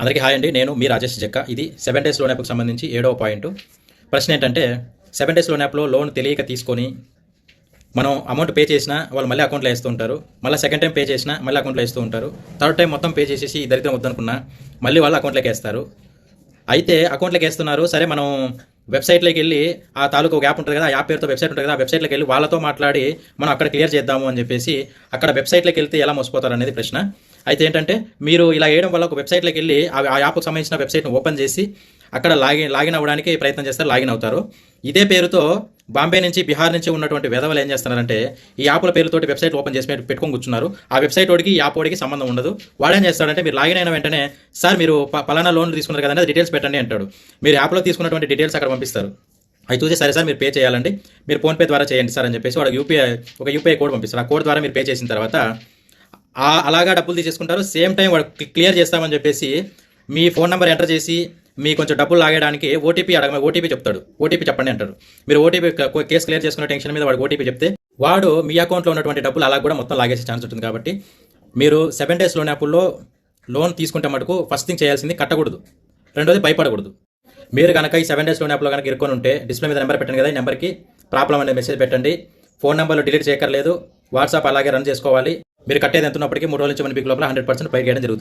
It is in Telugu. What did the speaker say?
అందరికీ హాయ్ అండి. నేను మీ రాజేష్ జక్క. ఇది సెవెన్ డేస్ లోన్ యాప్కి సంబంధించి ఏడవ పాయింట్. ప్రశ్న ఏంటంటే సెవెన్ డేస్ లోన్ యాప్లో లోన్ తెలియక తీసుకొని మనం అమౌంట్ పే చేసినా వాళ్ళు మళ్ళీ అకౌంట్లో వేస్తూ ఉంటారు. మళ్ళీ సెకండ్ టైం పే చేసినా మళ్ళీ అకౌంట్లో వేస్తూ ఉంటారు. థర్డ్ టైం మొత్తం పే చేసేసి ఈ దరిద్రం వద్దనుకున్నా మళ్ళీ వాళ్ళు అకౌంట్లోకి వేస్తారు. అయితే అకౌంట్లోకి వేస్తున్నారు. సరే మనం వెబ్సైట్లోకి వెళ్ళి ఆ తాలూకు ఒక యాప్ ఉంటుంది కదా ఆ యాప్ పేరుతో వెబ్సైట్ ఉంటుంది కదా ఆ వెబ్సైట్లోకి వెళ్ళి వాళ్ళతో మాట్లాడి మనం అక్కడ క్లియర్ చేద్దాము అని చెప్పేసి అక్కడ వెబ్సైట్లోకి వెళ్తే ఎలా మోసపోతారు అనేది ప్రశ్న. అయితే ఏంటంటే మీరు ఇలా వేయడం వల్ల ఒక వెబ్సైట్లోకి వెళ్ళి ఆ యాప్కి సంబంధించిన వెబ్సైట్ని ఓపెన్ చేసి అక్కడ లాగిన్ లాగిన్ అవ్వడానికి ప్రయత్నం చేస్తారు లాగిన్ అవుతారు. ఇదే పేరుతో బాంబే నుంచి బీహార్ నుంచి ఉన్నటువంటి వెధవలు ఏం చేస్తున్నారంటే ఈ యాప్ల పేరుతోటి వెబ్సైట్ ఓపెన్ చేసి పెట్టుకొని కూర్చున్నారు. ఆ వెబ్సైట్ ఓడికి ఈ యాప్ వాడికి సంబంధం ఉండదు. వాడేం చేస్తాడంటే మీరు లాగిన్ అయిన వెంటనే సార్ మీరు పలానా లోన్ తీసుకున్నారు కదండి డీటెయిల్స్ పెట్టండి అంటాడు. మీరు యాప్లో తీసుకున్నటువంటి డీటెయిల్స్ అక్కడ పంపిస్తారు. అవి చూసి సరే సార్ మీరు పే చేయాలండి. మీరు ఫోన్పే ద్వారా చేయండి సార్ అని చెప్పేసి వాడు యూపీఐ ఒక యూపీఐ కోడ్ పంపిస్తారు. ఆ కోడ్ ద్వారా మీరు పే చేసిన తర్వాత అలాగా డబ్బులు తీసేసుకుంటారు. సేమ్ టైం వాడు క్లియర్ చేస్తామని చెప్పేసి మీ ఫోన్ నెంబర్ ఎంటర్ చేసి మీ కొంచెం డబ్బులు లాగేయడానికి ఓటీపీ అడగమే ఓటీపీ చెప్తాడు. ఓటీపీ చెప్పండి అంటారు. మీరు ఓటీపీ కేసు క్లియర్ చేసుకున్న టెన్షన్ మీద వాడు ఓటీపీ చెప్తే వాడు మీ అకౌంట్లో ఉన్నటువంటి డబ్బులు అలా కూడా మొత్తం లాగేసే ఛాన్స్ ఉంటుంది కాబట్టి మీరు సెవెన్ డేస్ లోన్ యాప్లో లోన్ తీసుకుంటే మటుకు ఫస్ట్ థింగ్ చేయాల్సింది కట్టకూడదు. రెండోది భయపడకూడదు. మీరు కనుక ఈ సెవెన్ డేస్ లోన్ యాప్లో కనుక ఇరుక్కొని ఉంటే డిస్ప్లే మీద నెంబర్ పెట్టండి కదా ఈ నెంబర్కి. ప్రాబ్లం అనే మెసేజ్ పెట్టండి. ఫోన్ నెంబర్లో డిలీట్ చేయక్కర్లేదు. వాట్సాప్ అలాగే రన్ చేసుకోవాలి. మీరు కట్టేది ఎంత ఉన్నప్పటికీ మూడు రోజుల నుంచి వన్ వీక్ లోపల హండ్రెడ్ పర్సెంట్ పైకి వేయడం జరుగుతుంది.